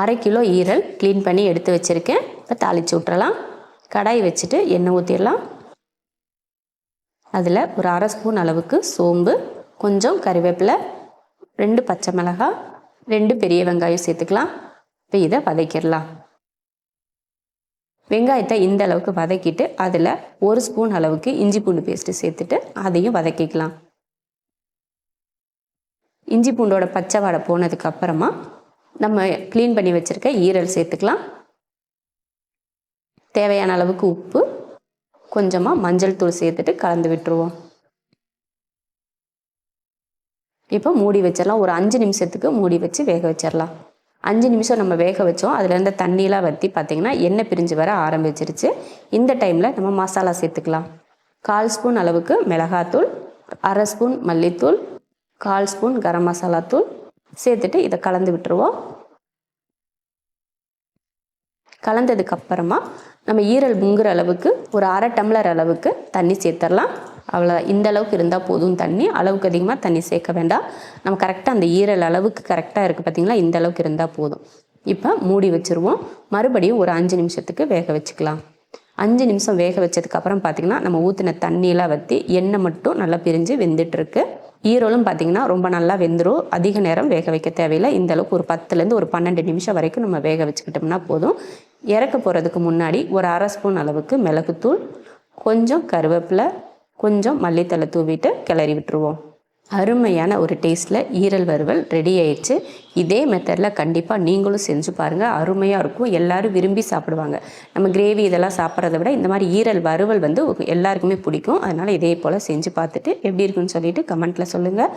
அரை கிலோ ஈரல் க்ளீன் பண்ணி எடுத்து வச்சுருக்கேன். இப்போ தாளித்து விட்றலாம் கடாய் வச்சுட்டு எண்ணெய் ஊற்றிடலாம் அதில் ஒரு அரை ஸ்பூன் அளவுக்கு சோம்பு கொஞ்சம் கறிவேப்பிலை ரெண்டு பச்சை மிளகாய் ரெண்டு பெரிய வெங்காயம் சேர்த்துக்கலாம். இப்போ இதை வதக்கிடலாம். வெங்காயத்தை இந்த அளவுக்கு வதக்கிட்டு அதில் ஒரு ஸ்பூன் அளவுக்கு இஞ்சி பூண்டு பேஸ்ட்டு சேர்த்துட்டு அதையும் வதக்கிக்கலாம். இஞ்சி பூண்டோட பச்சை வாடை போனதுக்கு அப்புறமா நம்ம க்ளீன் பண்ணி வச்சுருக்க ஈரல் சேர்த்துக்கலாம். தேவையான அளவுக்கு உப்பு கொஞ்சமாக மஞ்சள் தூள் சேர்த்துட்டு கலந்து விட்டுருவோம். இப்போ மூடி வச்சிடலாம். ஒரு அஞ்சு நிமிஷத்துக்கு மூடி வச்சு வேக வச்சிடலாம். அஞ்சு நிமிஷம் நம்ம வேக வச்சோம். அதுலேருந்து தண்ணியெலாம் வற்றி பார்த்திங்கன்னா எண்ணெய் பிரிஞ்சு வர ஆரம்பிச்சிருச்சு. இந்த டைமில் நம்ம மசாலா சேர்த்துக்கலாம். கால் ஸ்பூன் அளவுக்கு மிளகாத்தூள் அரை ஸ்பூன் மல்லித்தூள் கால் ஸ்பூன் கரம் மசாலா தூள் சேர்த்துட்டு இதை கலந்து விட்டுருவோம். கலந்ததுக்கு அப்புறமா நம்ம ஈரல் முங்குற அளவுக்கு ஒரு அரை டம்ளர் அளவுக்கு தண்ணி சேர்த்துடலாம். அவ்வளோ இந்த அளவுக்கு இருந்தால் போதும் தண்ணி. அளவுக்கு அதிகமாக தண்ணி சேர்க்க வேண்டாம். நம்ம கரெக்டாக அந்த ஈரல் அளவுக்கு கரெக்டாக இருக்குது பார்த்தீங்களா இந்த அளவுக்கு இருந்தால் போதும். இப்போ மூடி வச்சுருவோம். மறுபடியும் ஒரு அஞ்சு நிமிஷத்துக்கு வேக வச்சுக்கலாம். அஞ்சு நிமிஷம் வேக வச்சதுக்கப்புறம் பார்த்திங்கன்னா நம்ம ஊற்றின தண்ணியெலாம் வற்றி எண்ணெய் மட்டும் நல்லா பிரிஞ்சு வெந்துட்டுருக்கு ஈரலும் பார்த்திங்கன்னா ரொம்ப நல்லா வெந்துடும் அதிக நேரம் வேக வைக்க தேவையில்லை. இந்த அளவுக்கு ஒரு பத்துலேருந்து ஒரு பன்னெண்டு நிமிஷம் வரைக்கும் நம்ம வேக வச்சுக்கிட்டோம்னா போதும். இறக்க போகிறதுக்கு முன்னாடி ஒரு அரை ஸ்பூன் அளவுக்கு மிளகுத்தூள் கொஞ்சம் கருவேப்பிலை கொஞ்சம் மல்லித்தலை தூவிட்டு கிளறி விட்டுருவோம். அருமையான ஒரு டேஸ்ட்டில் ஈரல் வறுவல் ரெடி ஆயிடுச்சு. இதே மெத்தடில் கண்டிப்பாக நீங்களும் செஞ்சு பாருங்கள் அருமையாக இருக்கும். எல்லாரும் விரும்பி சாப்பிடுவாங்க. நம்ம கிரேவி இதெல்லாம் சாப்பிட்றத விட இந்த மாதிரி ஈரல் வறுவல் வந்து எல்லாருக்குமே பிடிக்கும். அதனால் இதே போல் செஞ்சு பார்த்துட்டு எப்படி இருக்குன்னு சொல்லிட்டு கமெண்ட்டில் சொல்லுங்கள்